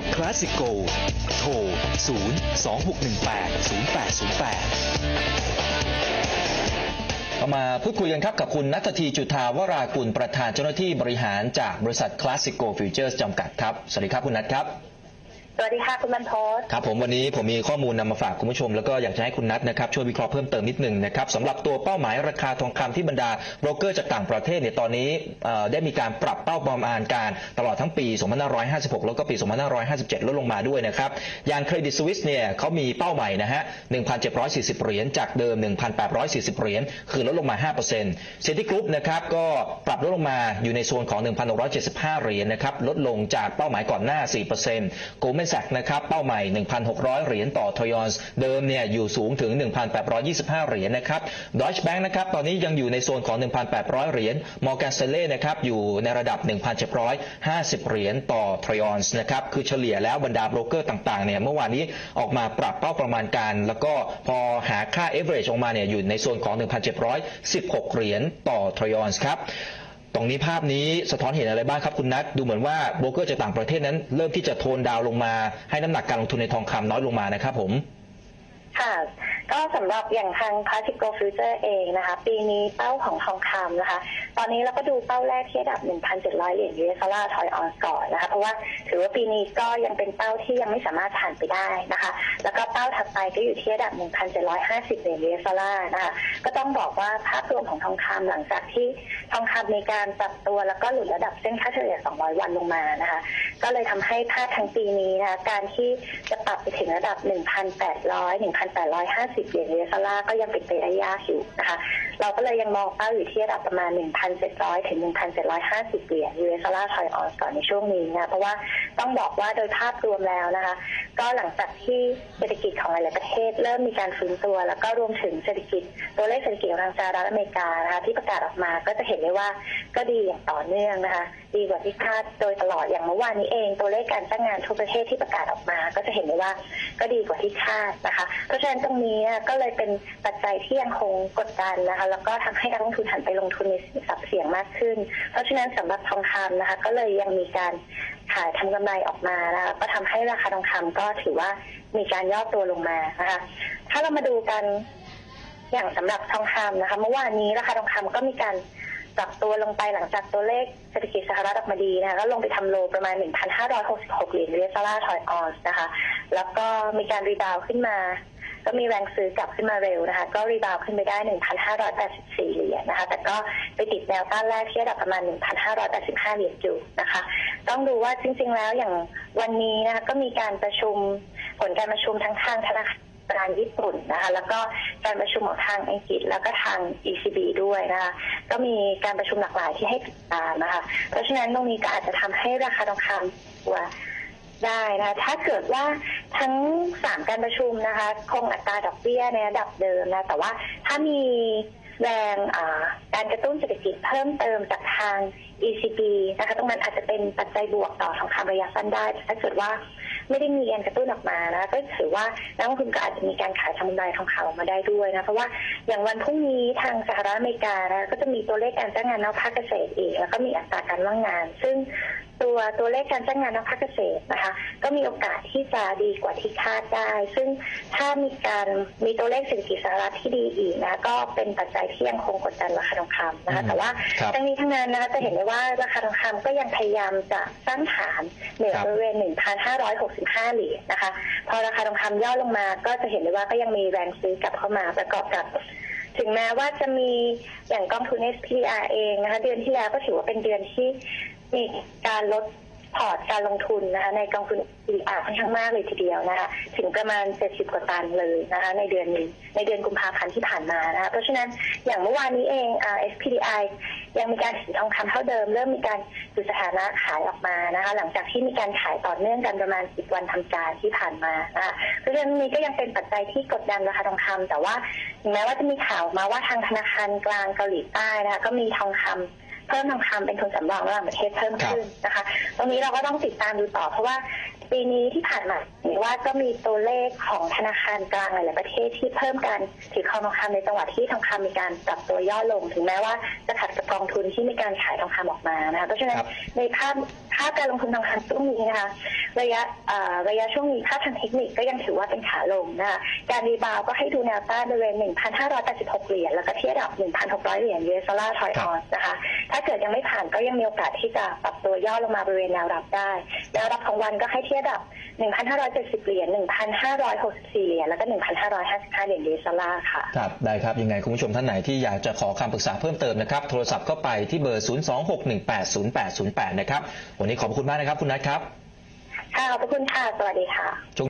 กับ Classic Go โทร 0 2 6 1 8 0 8 0 8เรามาพูดคุยกันครับกับคุณนัทธีจุธาวรากุลประธานเจ้าหน้าที่บริหารจากบริษัท Classico Futures จำกัดครับ สวัสดีครับคุณนัทครับ สวัสดีค่ะคุณบรรพตครับผมวันนี้ผมมีข้อมูลนำมาฝากคุณผู้ชม แล้วก็อยากจะให้คุณนัทนะครับช่วยวิเคราะห์เพิ่มเติมนิดหนึ่งนะครับสำหรับตัวเป้าหมายราคาทองคำที่บรรดาโบรกเกอร์จากต่างประเทศเนี่ยตอนนี้ได้มีการปรับเป้าประมาณการตลอดทั้งปี 2556 แล้วก็ปี 2557 ลดลงมาด้วยนะครับอย่างเครดิตสวิสเนี่ยเขามีเป้าใหม่นะฮะ 1,740 เหรียญจากเดิม 1,840 เหรียญคือลดลงมา 5%เซติกรุ๊ปนะครับก็ปรับลดลงมาอยู่ในโซนของ 1,675 เหรียญนะครับลดลงจากเป้าหมายก่อนหน้า 4%โกลแมนแซกนะครับเป้าใหม่ 1,600 เหรียญต่อทอยอนส์เดิมเนี่ยอยู่สูงถึง 1,825 เหรียญนะครับดอยช์แบงค์นะครับตอนนี้ยังอยู่ในโซนของ 1,800 เหรียญมอร์แกนเซเล่นะครับอยู่ในระดับ 1,750 เหรียญต่อทอยอนส์นะครับคือเฉลี่ยแล้วบรรดาโบรกเกอร์ต่างๆเนี่ยเมื่อวานนี้ออกมาปรับเป้าประมาณการ แล้วก็พอหาค่า average ออกมาเนี่ยอยู่ในโซนของ 1,716 เหรียญต่อทอยอนส์ครับ ตรงนี้ภาพนี้สะท้อนเห็นอะไรบ้างครับคุณนัทดูเหมือนว่าโบรกเกอร์จากต่างประเทศนั้น เริ่มที่จะโทนดาวลงมาให้น้ำหนักการลงทุนในทองคำน้อยลงมานะครับผมค่ะ ก็สำหรับอย่างทาง Classico Future เองนะคะ ปีนี้เป้าของทองคำนะคะ ตอนนี้เราก็ดูเป้าแรกที่ระดับ 1,700 เหรียญ US ดอลลาร์ทอยออนก่อนนะคะ เพราะว่าถือว่าปีนี้ก็ยังเป็นเป้าที่ยังไม่สามารถผ่านไปได้นะคะ แล้วก็เป้าถัดไปก็อยู่ที่ระดับ 1,750 เหรียญ US ดอลลาร์นะคะ ก็ต้องบอกว่าภาพรวมของทองคำหลังจากที่ทองคำมีการปรับตัวแล้วก็หลุดระดับเส้นค่าเฉลี่ย 200 วันลงมานะคะ ก็เลยทำให้ภาพทั้งปีนี้นะคะการที่จะปรับไปถึงระดับ 1,800 1,850สิบเหรียญ US ดอลาก็ยังเป็นไปได้ยากอยู่นะคะ เราก็เลยยังมองเป้าอยู่ที่ระดับประมาณ 1,700 ถึง 1,750 เหรียญ US ดอลาทอยออนก่อนในช่วงนี้นะเพราะว่าต้องบอกว่าโดยภาพรวมแล้วนะคะ ก็หลังจากที่เศรษฐกิจของหลาย ๆ ประเทศ เริ่มมีการฟื้นตัว แล้วก็รวมถึงเศรษฐกิจตัวเลขเศรษฐกิจของทางสหรัฐอเมริกานะคะที่ประกาศออกมาก็จะเห็นได้ว่าก็ดีอย่างต่อเนื่องนะคะ ดีกว่าที่คาดโดยตลอดอย่างเมื่อวานนี้เอง ตัวเลขการจ้างงานทั่วประเทศที่ประกาศออกมา ก็จะเห็นได้ว่าก็ดีกว่าที่คาดนะคะ เพราะฉะนั้นตรงนี้ก็เลยเป็นปัจจัยที่ยังคงกดดันนะคะ แล้วก็ทำให้นักลงทุนหันไปลงทุนในสินทรัพย์เสี่ยงมากขึ้น เพราะฉะนั้นสำหรับทองคำนะคะ ก็เลยยังมีการขายทำกำไรออกมานะคะก็ทำให้ราคาทองคำก็ถือว่ามีการย่อตัวลงมานะคะ ถ้าเรามาดูกันอย่างสำหรับทองคำนะคะ เมื่อวานนี้ราคาทองคำก็มีการ ปรับตัวลงไปหลังจากตัวเลขเศรษฐกิจสหรัฐออกมาดีนะคะก็ลงไปทำโลประมาณ 1,566 เหรียญ US ดอลลาร์ทอยออนซ์นะคะ แล้วก็มีการรีบาวขึ้นมา ก็มีแรงซื้อกลับขึ้นมาเร็วนะคะ ก็รีบาวขึ้นไปได้ 1,584 เหรียญนะคะ แต่ก็ไปติดแนวต้านแรกที่ระดับประมาณ 1,585 เหรียญอยู่นะคะ ต้องดูว่าจริง ๆ แล้วอย่างวันนี้นะคะก็มีการประชุมผลการประชุมทั้งทางธนาคารญี่ปุ่นนะคะ แล้วก็ การประชุมของทางอังกฤษแล้วก็ทาง ECB ด้วยนะคะก็มีการประชุมหลากหลายที่ให้ติดตามนะคะเพราะฉะนั้นตรงนี้ก็อาจจะทำให้ราคาทองคำตัวได้นะคะถ้าเกิดว่าทั้งสามการประชุมนะคะ คงอัตราดอกเบี้ยในระดับเดิมนะแต่ว่าถ้ามีแรงการกระตุ้นเศรษฐกิจเพิ่มเติมจากทาง ECB นะคะตรงนั้นอาจจะเป็นปัจจัยบวกต่อทองคำระยะสั้นได้ ถ้าเกิดว่า ไม่ได้มีการกระตุ้นออกมานะก็ถือว่านักลงทุนก็อาจจะมีการขายทำกำไรทองคำออกมาได้ด้วยนะเพราะว่าอย่างวันพรุ่งนี้ทางสหรัฐอเมริกานะก็จะมีตัวเลขการจ้างงานนอกภาคเกษตรอีก แล้วก็มีอัตราการว่างงาน ซึ่ง ตัวตัวเลขการจ้างงานนอกภาคเกษตรนะคะ ก็มีโอกาสที่จะดีกว่าที่คาดได้ ซึ่งถ้ามีการมีตัวเลขเศรษฐกิจสหรัฐที่ดีอีกนะก็เป็นปัจจัยที่ยังคงกดดันราคาทองคำนะคะอืมแต่ว่าครับทั้งนี้ทั้งนั้นนะคะจะเห็นได้ว่าราคาทองคำก็ยังพยายามจะสร้างฐานเหนือครับบริเวณ 1,565 เหรียญนะคะ พอราคาทองคำย่อลงมา ก็จะเห็นได้ว่าก็ยังมีแรงซื้อกลับเข้ามาประกอบกับถึงแม้ว่าจะมีอย่างกองทุน SPDR เองนะคะเดือนที่แล้วก็ถือว่าเป็นเดือนที่ มีการลดพอร์ตการลงทุนนะคะในกองทุน SPDR ค่อนข้างมากเลยทีเดียวนะคะถึงประมาณ 70 กว่าตันเลยนะคะในเดือนนี้ในเดือนกุมภาพันธ์ที่ผ่านมานะคะเพราะฉะนั้นอย่างเมื่อวานนี้เอง SPDI ยังมีการถือทองคำเท่าเดิม เริ่มมีการดูสถานะขายออกมานะคะหลังจากที่มีการขายต่อเนื่องกันประมาณ 10 วันทำการที่ผ่านมานะคะเพราะฉะนั้นนี้ก็ยังเป็นปัจจัยที่กดดันราคาทองคำแต่ว่าถึงแม้ว่าจะมีข่าวมาว่าทางธนาคารกลางเกาหลีใต้นะคะก็มีทองคำ เพิ่มทองคำเป็นทุนสำรองระหว่างประเทศเพิ่มขึ้นนะคะ ตรงนี้เราก็ต้องติดตามดูต่อเพราะว่า ปีนี้ที่ผ่านมาเห็นว่าก็มีตัวเลขของธนาคารกลางหลายๆประเทศที่เพิ่มการถือครองทองคำในจังหวะที่ทองคำมีการปรับตัวย่อลง ถึงแม้ว่าจะขัดกับกองทุนที่มีการขายทองคำออกมานะคะเพราะฉะนั้นในภาพภาพการลงทุนทองคำช่วงนี้นะคะระยะอ่าระยะช่วงนี้ภาพทางเทคนิคก็ยังถือว่าเป็นขาลงนะคะการรีบาวก็ให้ดูแนวต้านบริเวณ 1,586 เหรียญแล้วก็ที่ระดับ 1,600 เหรียญ US ดอลลาร์ทอยออนนะคะถ้าเกิดยังไม่ผ่านก็ยังมีโอกาสที่จะปรับตัวย่อลงมาบริเวณแนวรับได้แนวรับของวันก็ให้ที่ระดับ 1,570 เหรียญ 1,564 เหรียญ แล้วก็ 1,555 เหรียญ US ดอลลาร์ค่ะ ครับ ได้ครับ ยังไงคุณผู้ชมท่านไหนที่อยากจะขอคำปรึกษาเพิ่มเติมนะครับ โทรศัพท์เข้าไปที่เบอร์ 026180808 นะครับ วันนี้ขอบคุณมากนะครับ คุณนัทครับ ค่ะ ขอบพระคุณค่ะ สวัสดีค่ะ